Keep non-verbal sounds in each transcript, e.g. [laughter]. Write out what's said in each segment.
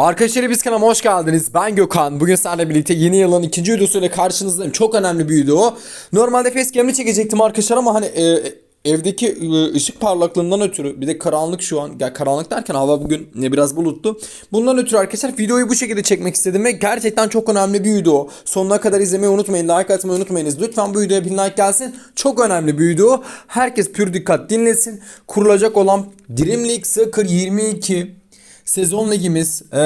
Arkadaşlar biz kanalıma hoş geldiniz. Ben Gökhan. Bugün sizlerle birlikte yeni yılın ikinci videosuyla karşınızdayım. Çok önemli bir video. Normalde facecam'ini çekecektim arkadaşlar ama hani e, evdeki e, ışık parlaklığından ötürü bir de karanlık şu an. Ya karanlık derken hava bugün biraz bulutlu. Bundan ötürü arkadaşlar videoyu bu şekilde çekmek istedim ve gerçekten çok önemli bir video. Sonuna kadar izlemeyi unutmayın. Like atmayı unutmayınız. Lütfen bu videoya bin like gelsin. Çok önemli bir video. Herkes pür dikkat dinlesin. Kurulacak olan Dream League Soccer 22 Sezon ligimiz e,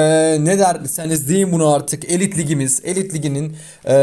ne derseniz deyin bunu artık elit ligimiz elit liginin e,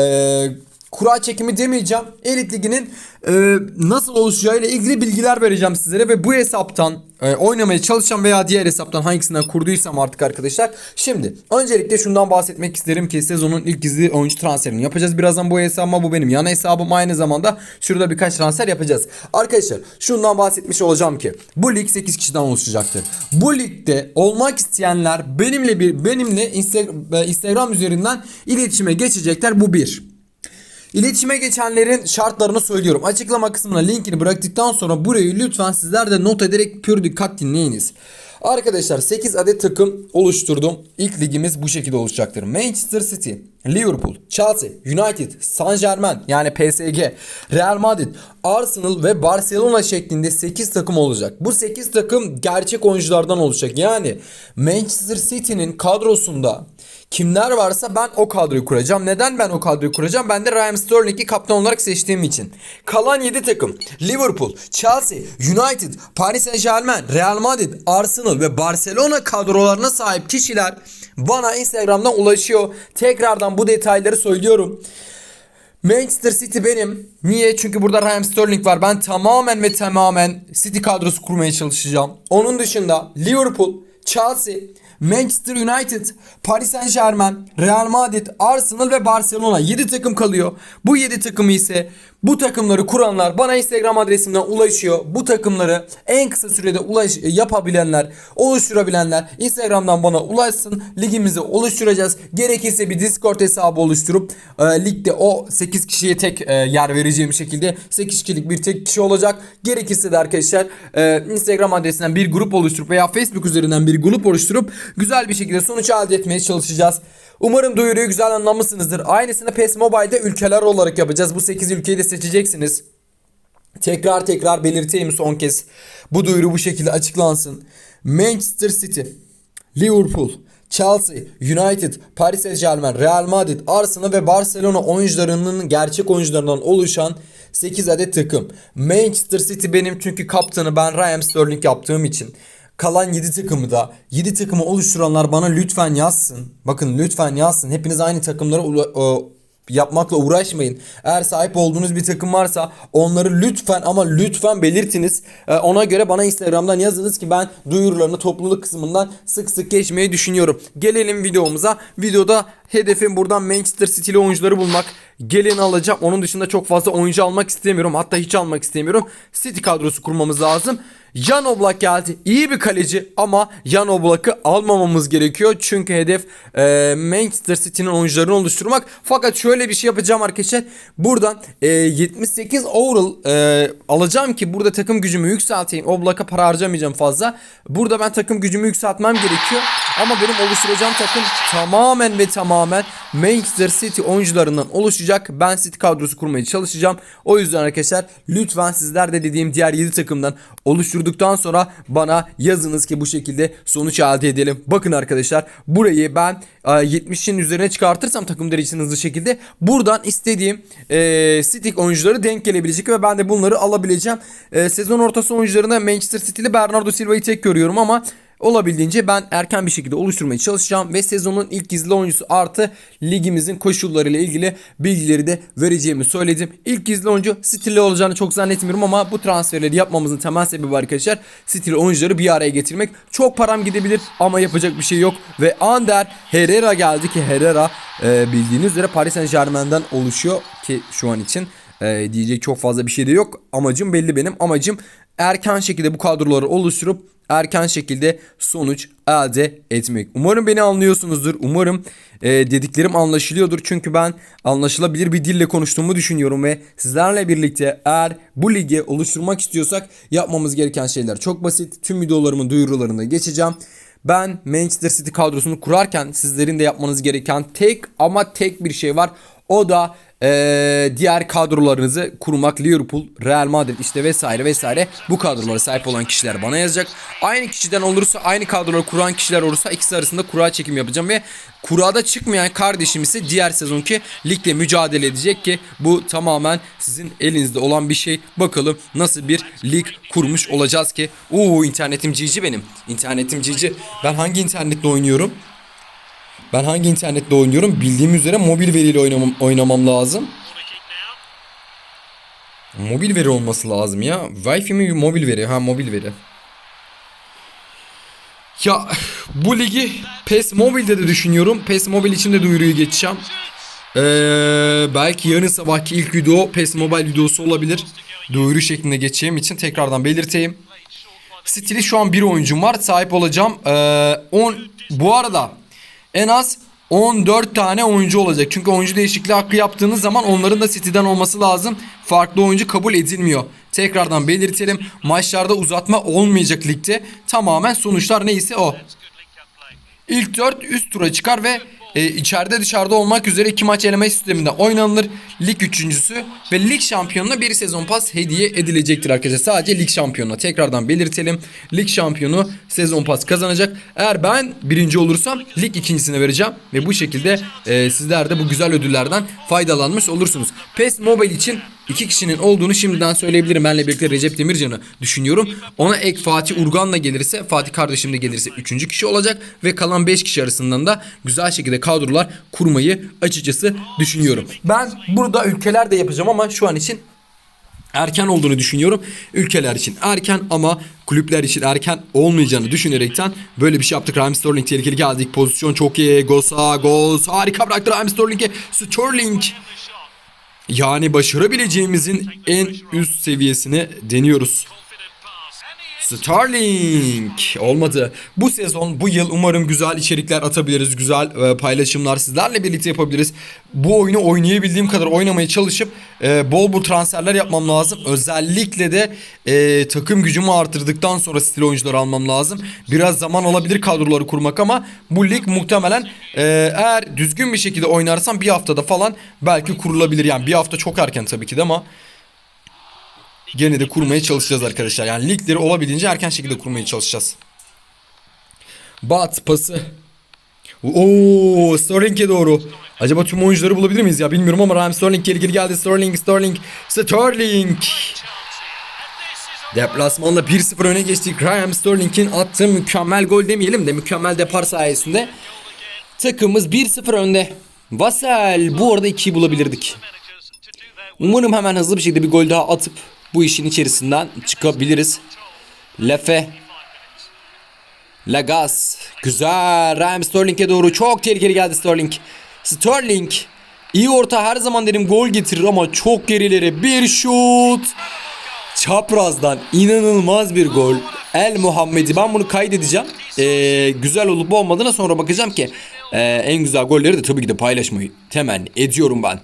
kura çekimi demeyeceğim elit liginin e, nasıl oluşacağı ile ilgili bilgiler vereceğim sizlere ve bu hesaptan e, oynamaya çalışacağım veya diğer hesaptan hangisinden kurduysam artık arkadaşlar. Şimdi öncelikle şundan bahsetmek isterim ki sezonun ilk gizli oyuncu transferini yapacağız. Birazdan bu hesabıma bu benim yan hesabım aynı zamanda şurada birkaç transfer yapacağız. Arkadaşlar şundan bahsetmiş olacağım ki bu lig 8 kişiden oluşacaktır. Bu ligde olmak isteyenler benimle bir benimle Insta- Instagram üzerinden iletişime geçecekler. Bu bir. İletişime geçenlerin şartlarını söylüyorum. Açıklama kısmına linkini bıraktıktan sonra burayı lütfen sizler de not ederek pür dikkat dinleyiniz. Arkadaşlar 8 adet takım oluşturdum. İlk ligimiz bu şekilde oluşacaktır. Manchester City, Liverpool, Chelsea, United, Saint Germain yani PSG, Real Madrid, Arsenal ve Barcelona şeklinde 8 takım olacak. Bu 8 takım gerçek oyunculardan olacak. Yani Manchester City'nin kadrosunda Kimler varsa ben o kadroyu kuracağım. Neden ben o kadroyu kuracağım? Ben de Raheem Sterling'i kaptan olarak seçtiğim için. Kalan 7 takım Liverpool, Chelsea, United, Paris Saint Germain, Real Madrid, Arsenal ve Barcelona kadrolarına sahip kişiler bana Instagram'dan ulaşıyor. Tekrardan bu detayları söylüyorum. Manchester City benim. Niye? Çünkü burada Raheem Sterling var. Ben tamamen ve tamamen City kadrosu kurmaya çalışacağım. Onun dışında Liverpool, Chelsea, Manchester United, Paris Saint Germain, Real Madrid, Arsenal ve Barcelona 7 takım kalıyor. Bu 7 takımı ise bu takımları kuranlar bana Instagram adresimden ulaşıyor. Bu takımları en kısa sürede ulaş yapabilenler, oluşturabilenler Instagram'dan bana ulaşsın. Ligimizi oluşturacağız. Gerekirse bir Discord hesabı oluşturup e, ligde o 8 kişiye tek e, yer vereceğim şekilde 8 kişilik bir tek kişi olacak. Gerekirse de arkadaşlar e, Instagram adresinden bir grup oluşturup veya Facebook üzerinden bir grup oluşturup güzel bir şekilde sonuç elde etmeye çalışacağız. Umarım duyuruyu güzel anlamışsınızdır. Aynısını PES Mobile'de ülkeler olarak yapacağız. Bu 8 ülkeyi de seçeceksiniz. Tekrar tekrar belirteyim son kez. Bu duyuru bu şekilde açıklansın. Manchester City, Liverpool, Chelsea, United, Paris Saint Germain, Real Madrid, Arsenal ve Barcelona oyuncularının gerçek oyuncularından oluşan 8 adet takım. Manchester City benim çünkü kaptanı ben Raheem Sterling yaptığım için. Kalan 7 takımı da 7 takımı oluşturanlar bana lütfen yazsın. Bakın lütfen yazsın. Hepiniz aynı takımlara e, yapmakla uğraşmayın. Eğer sahip olduğunuz bir takım varsa onları lütfen ama lütfen belirtiniz. Ee, ona göre bana Instagram'dan yazınız ki ben duyurularını topluluk kısmından sık sık geçmeyi düşünüyorum. Gelelim videomuza. Videoda hedefim buradan Manchester City'li oyuncuları bulmak. Gelin alacağım. Onun dışında çok fazla oyuncu almak istemiyorum. Hatta hiç almak istemiyorum. City kadrosu kurmamız lazım. Jan Oblak geldi. İyi bir kaleci ama Jan Oblak'ı almamamız gerekiyor. Çünkü hedef e, Manchester City'nin oyuncularını oluşturmak. Fakat şöyle bir şey yapacağım arkadaşlar. Buradan e, 78 overall e, alacağım ki burada takım gücümü yükselteyim. Oblak'a para harcamayacağım fazla. Burada ben takım gücümü yükseltmem gerekiyor. Ama benim oluşturacağım takım tamamen ve tamamen Manchester City oyuncularından oluşacak. Ben City kadrosu kurmaya çalışacağım. O yüzden arkadaşlar lütfen sizler de dediğim diğer 7 takımdan oluşturduktan sonra bana yazınız ki bu şekilde sonuç elde edelim. Bakın arkadaşlar burayı ben e, 70'in üzerine çıkartırsam takım derecesini hızlı şekilde buradan istediğim e, City oyuncuları denk gelebilecek ve ben de bunları alabileceğim. E, sezon ortası oyuncularında Manchester City'li Bernardo Silva'yı tek görüyorum ama Olabildiğince ben erken bir şekilde oluşturmaya çalışacağım ve sezonun ilk gizli oyuncusu artı ligimizin koşullarıyla ilgili bilgileri de vereceğimi söyledim. İlk gizli oyuncu City'li olacağını çok zannetmiyorum ama bu transferleri yapmamızın temel sebebi arkadaşlar City'li oyuncuları bir araya getirmek. Çok param gidebilir ama yapacak bir şey yok ve Ander Herrera geldi ki Herrera e, bildiğiniz üzere Paris Saint Germain'den oluşuyor ki şu an için e, diyecek çok fazla bir şey de yok. Amacım belli benim. Amacım erken şekilde bu kadroları oluşturup erken şekilde sonuç elde etmek. Umarım beni anlıyorsunuzdur. Umarım e, dediklerim anlaşılıyordur. Çünkü ben anlaşılabilir bir dille konuştuğumu düşünüyorum ve sizlerle birlikte eğer bu ligi oluşturmak istiyorsak yapmamız gereken şeyler çok basit. Tüm videolarımın duyurularını geçeceğim. Ben Manchester City kadrosunu kurarken sizlerin de yapmanız gereken tek ama tek bir şey var. O da eee, diğer kadrolarınızı kurmak. Liverpool, Real Madrid işte vesaire vesaire bu kadrolara sahip olan kişiler bana yazacak. Aynı kişiden olursa aynı kadroları kuran kişiler olursa ikisi arasında kura çekim yapacağım ve kurada çıkmayan kardeşim ise diğer sezonki ligde mücadele edecek ki bu tamamen sizin elinizde olan bir şey. Bakalım nasıl bir lig kurmuş olacağız ki. Oo internetim cici benim. İnternetim cici. Ben hangi internetle oynuyorum? Ben hangi internetle oynuyorum? Bildiğim üzere mobil veriyle oynamam, oynamam lazım. Mobil veri olması lazım ya. Wi-Fi mi mobil veri? Ha mobil veri. Ya bu ligi PES Mobile'de de düşünüyorum. PES Mobile için de duyuruyu geçeceğim. Ee, belki yarın sabahki ilk video PES Mobile videosu olabilir. Duyuru şeklinde geçeceğim için tekrardan belirteyim. Stili şu an bir oyuncum var. Sahip olacağım. Ee, 10 bu arada en az 14 tane oyuncu olacak. Çünkü oyuncu değişikliği hakkı yaptığınız zaman onların da City'den olması lazım. Farklı oyuncu kabul edilmiyor. Tekrardan belirtelim. Maçlarda uzatma olmayacak ligde. Tamamen sonuçlar neyse o. İlk 4 üst tura çıkar ve e, içeride dışarıda olmak üzere iki maç eleme sisteminde oynanılır. Lig üçüncüsü ve lig şampiyonuna bir sezon pas hediye edilecektir arkadaşlar. Sadece lig şampiyonuna tekrardan belirtelim. Lig şampiyonu sezon pas kazanacak. Eğer ben birinci olursam lig ikincisine vereceğim. Ve bu şekilde e, sizler de bu güzel ödüllerden faydalanmış olursunuz. PES Mobile için iki kişinin olduğunu şimdiden söyleyebilirim. Benle birlikte Recep Demircan'ı düşünüyorum. Ona ek Fatih Urgan'la gelirse, Fatih kardeşim de gelirse üçüncü kişi olacak. Ve kalan 5 kişi arasından da güzel şekilde kadrolar kurmayı açıkçası düşünüyorum. Ben burada ülkeler de yapacağım ama şu an için erken olduğunu düşünüyorum. Ülkeler için erken ama kulüpler için erken olmayacağını düşünerekten böyle bir şey yaptık. Raheem Sterling tehlikeli geldik. Pozisyon çok iyi. Gosa, Gos. Harika bıraktı Raheem Sterling'e. Sterling. Yani başarabileceğimizin en üst seviyesini deniyoruz. Starlink olmadı. Bu sezon, bu yıl umarım güzel içerikler atabiliriz, güzel e, paylaşımlar sizlerle birlikte yapabiliriz. Bu oyunu oynayabildiğim kadar oynamaya çalışıp e, bol bol transferler yapmam lazım. Özellikle de e, takım gücümü artırdıktan sonra stil oyuncuları almam lazım. Biraz zaman alabilir kadroları kurmak ama bu lig muhtemelen e, eğer düzgün bir şekilde oynarsam bir haftada falan belki kurulabilir. Yani bir hafta çok erken tabii ki de ama gene de kurmaya çalışacağız arkadaşlar. Yani ligleri olabildiğince erken şekilde kurmaya çalışacağız. Bat pası. Oo Sterling'e doğru. Acaba tüm oyuncuları bulabilir miyiz ya bilmiyorum ama Raheem Sterling geri geri geldi. Sterling, Sterling, Sterling. Deplasmanda 1-0 öne geçtik. Raheem Sterling'in attığı mükemmel gol demeyelim de mükemmel depar sayesinde takımımız 1-0 önde. Vassel bu arada 2'yi bulabilirdik. Umarım hemen hızlı bir şekilde bir gol daha atıp bu işin içerisinden çıkabiliriz. Lefe. Lagas. Güzel. Raheem Sterling'e doğru çok tehlikeli geldi Sterling. Sterling. İyi orta her zaman derim gol getirir ama çok gerilere bir şut. Çaprazdan inanılmaz bir gol. El Muhammedi. Ben bunu kaydedeceğim. Ee, güzel olup olmadığına sonra bakacağım ki. Ee, en güzel golleri de tabii ki de paylaşmayı temenni ediyorum ben.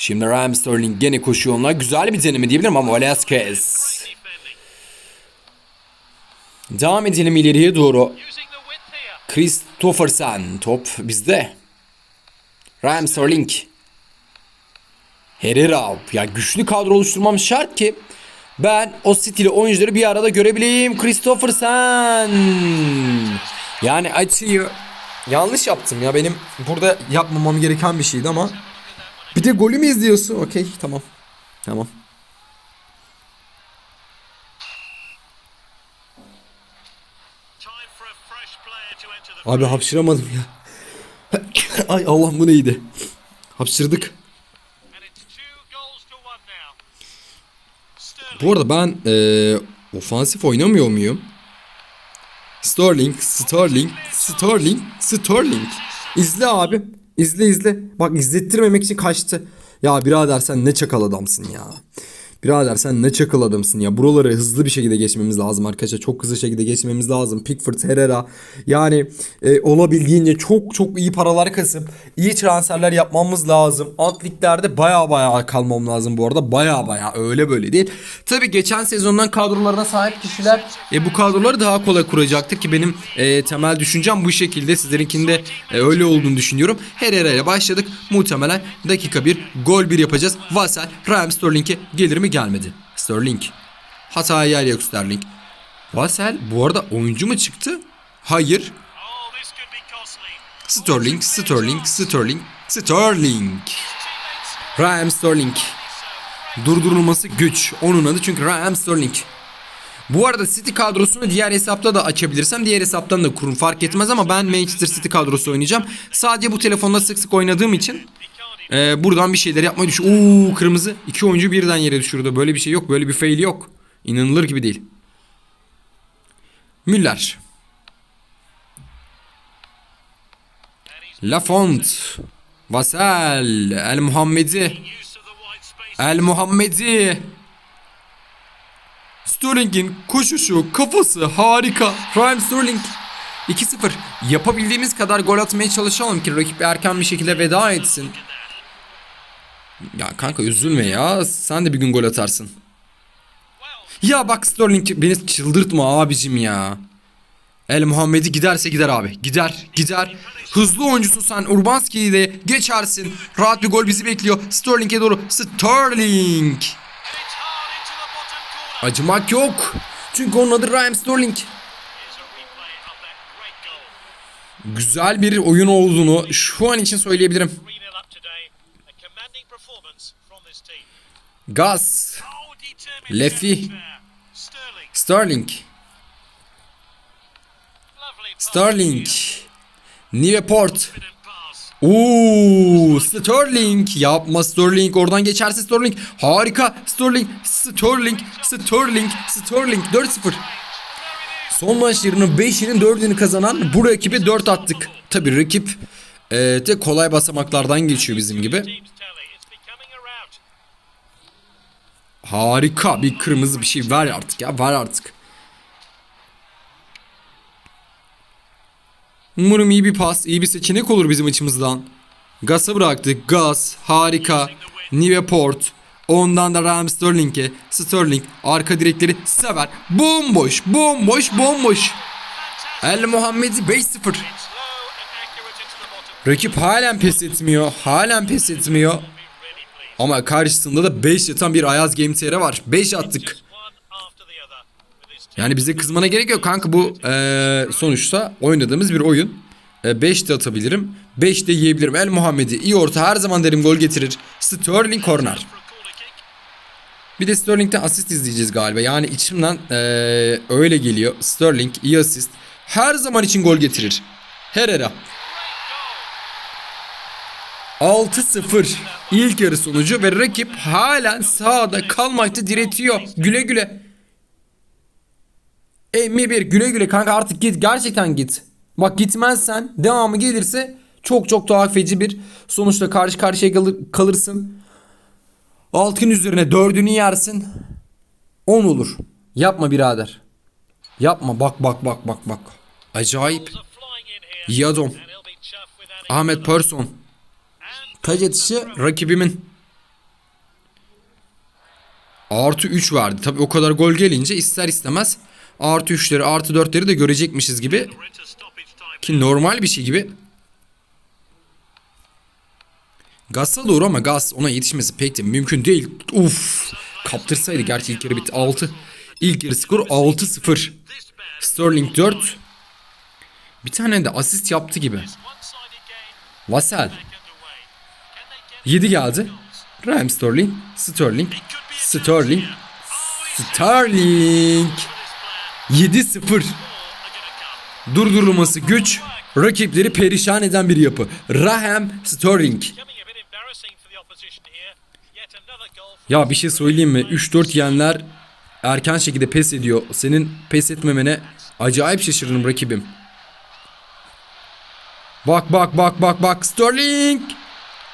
Şimdi Raheem Sterling gene koşuyor onlar. Güzel bir deneme diyebilirim ama Velasquez. Devam edelim ileriye doğru. Christophersen top bizde. Raheem Sterling. Herrera. Ya güçlü kadro oluşturmam şart ki ben o stili oyuncuları bir arada görebileyim. Christophersen. Yani açıyı yanlış yaptım ya benim burada yapmamam gereken bir şeydi ama bir de golü mü izliyorsun? Okey tamam. Tamam. Abi hapşıramadım ya. [laughs] Ay Allah bu neydi? Hapşırdık. Bu arada ben eee ofansif oynamıyor muyum? Sterling, Sterling, Sterling, Sterling. İzle abi. İzle izle. Bak izlettirmemek için kaçtı. Ya birader sen ne çakal adamsın ya. Birader sen ne çakıl adamsın ya. Buraları hızlı bir şekilde geçmemiz lazım arkadaşlar. Çok hızlı şekilde geçmemiz lazım. Pickford, Herrera. Yani e, olabildiğince çok çok iyi paralar kasıp iyi transferler yapmamız lazım. Alt liglerde baya baya kalmam lazım bu arada. Baya baya öyle böyle değil. Tabi geçen sezondan kadrolarına sahip kişiler e, bu kadroları daha kolay kuracaktır ki benim e, temel düşüncem bu şekilde. Sizlerinkinde e, öyle olduğunu düşünüyorum. Herrera ile başladık. Muhtemelen dakika bir gol bir yapacağız. Vassell, Raheem Sterling'e gelir mi gelmedi. Sterling. Hata yer yok Sterling. Vassell bu arada oyuncu mu çıktı? Hayır. Sterling, Sterling, Sterling, Sterling. Raheem Sterling. Durdurulması güç. Onun adı çünkü Raheem Sterling. Bu arada City kadrosunu diğer hesapta da açabilirsem diğer hesaptan da kurun fark etmez ama ben Manchester City kadrosu oynayacağım. Sadece bu telefonda sık sık oynadığım için e, buradan bir şeyler yapmayı düş. Oo kırmızı. iki oyuncu birden yere düşürdü. Böyle bir şey yok. Böyle bir fail yok. İnanılır gibi değil. Müller. Lafont. Vassell. El Muhammedi. El Muhammedi. Sterling'in koşuşu, kafası harika. Raheem Sterling. 2-0. Yapabildiğimiz kadar gol atmaya çalışalım ki rakip erken bir şekilde veda etsin. Ya kanka üzülme ya. Sen de bir gün gol atarsın. Ya bak Sterling beni çıldırtma abicim ya. El Muhammedi giderse gider abi. Gider, gider. Hızlı oyuncusun sen. Urbanski ile geçersin. Rahat bir gol bizi bekliyor. Sterling'e doğru. Sterling. Acımak yok. Çünkü onun adı Raheem Sterling. Güzel bir oyun olduğunu şu an için söyleyebilirim. Gaz, there. Sterling. Sterling. Niveport. Ooo Sterling yapma Sterling oradan geçerse Sterling harika Sterling Sterling Sterling Sterling 4-0 Son maçlarının 5'inin 4'ünü kazanan bu rakibe 4 attık. Tabi rakip e, de kolay basamaklardan geçiyor bizim gibi. Harika bir kırmızı bir şey ver artık ya ver artık. Umarım iyi bir pas, iyi bir seçenek olur bizim açımızdan. Gas'a bıraktık. Gas harika. Niveport. Ondan da Raheem Sterling'e. Sterling arka direkleri sever. Bomboş, bomboş, bomboş. El Muhammedi 5-0. It's low and accurate into the bottom. Rakip halen pes etmiyor. Halen pes etmiyor. Ama karşısında da 5 yatan bir Ayaz Game var. 5 attık. Yani bize kızmana gerek yok kanka bu eee, sonuçta oynadığımız bir oyun. 5 de atabilirim. 5 de yiyebilirim. El Muhammedi iyi orta her zaman derim gol getirir. Sterling corner. Bir de Sterling'den asist izleyeceğiz galiba. Yani içimden eee, öyle geliyor. Sterling iyi asist. Her zaman için gol getirir. Herrera. 6-0 ilk yarı sonucu ve rakip halen sahada kalmakta diretiyor. Güle güle. Emmi bir güle güle kanka artık git gerçekten git. Bak gitmezsen devamı gelirse çok çok tuhaf feci bir sonuçla karşı karşıya kalır- kalırsın. Altın üzerine dördünü yersin. 10 olur. Yapma birader. Yapma bak bak bak bak bak. Acayip. Yadom. Ahmet Persson. Taç atışı rakibimin. Artı 3 verdi. Tabi o kadar gol gelince ister istemez artı 3'leri artı 4'leri de görecekmişiz gibi. Ki normal bir şey gibi. Gaz'a doğru ama Gaz ona yetişmesi pek de mümkün değil. Uf. Kaptırsaydı gerçi ilk yarı bitti 6. İlk yarı skor 6-0. This bad. Sterling 4. Bir tane de asist yaptı gibi. One-sided 7 geldi. Raheem Sterling, Sterling, Sterling, Sterling. 7-0. Durdurulması güç, rakipleri perişan eden bir yapı. Raheem Sterling. Ya bir şey söyleyeyim mi? 3-4 yenler erken şekilde pes ediyor. Senin pes etmemene acayip şaşırırım rakibim. Bak bak bak bak bak Sterling.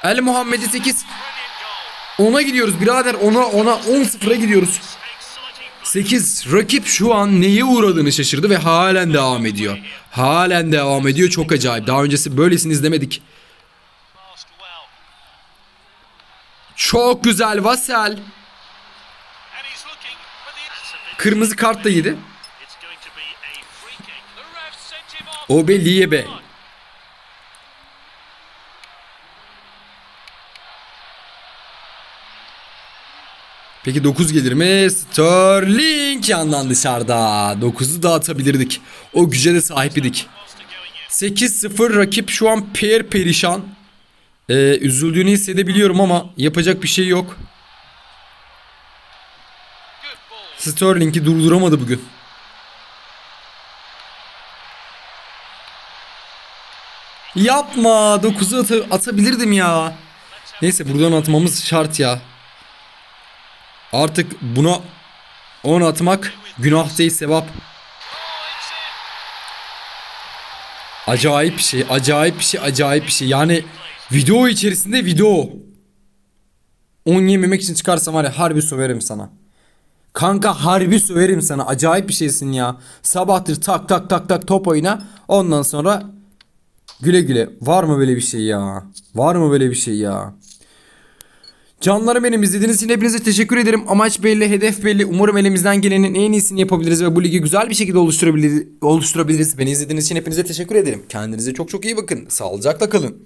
El Muhammed'i 8. brilliant goal. 10'a gidiyoruz birader. 10'a 10'a 10-0'a gidiyoruz. 8. Rakip şu an neye uğradığını şaşırdı ve halen devam ediyor. Halen devam ediyor. Çok acayip. Daha öncesi böylesini izlemedik. Çok güzel Vassel. Kırmızı kart da yedi. It's going Peki 9 gelir mi? Sterling yandan dışarıda. 9'u da atabilirdik. O güce de sahip idik. Wants to go in. 8-0 rakip şu an per perişan. Ee, üzüldüğünü hissedebiliyorum ama yapacak bir şey yok. Sterling'i durduramadı bugün. Yapma. 9'u ata- atabilirdim ya. Neyse buradan atmamız şart ya. Artık buna 10 atmak günah değil sevap. Acayip bir şey, acayip bir şey, acayip bir şey. Yani video içerisinde video. 10 yememek için çıkarsam var ya harbi söverim sana. Kanka harbi söverim sana. Acayip bir şeysin ya. Sabahtır tak tak tak tak top oyna. Ondan sonra güle güle. Var mı böyle bir şey ya? Var mı böyle bir şey ya? Canlarım benim izlediğiniz için hepinize teşekkür ederim. Amaç belli, hedef belli. Umarım elimizden gelenin en iyisini yapabiliriz ve bu ligi güzel bir şekilde oluşturabiliriz. oluşturabiliriz. Beni izlediğiniz için hepinize teşekkür ederim. Kendinize çok çok iyi bakın. Sağlıcakla kalın.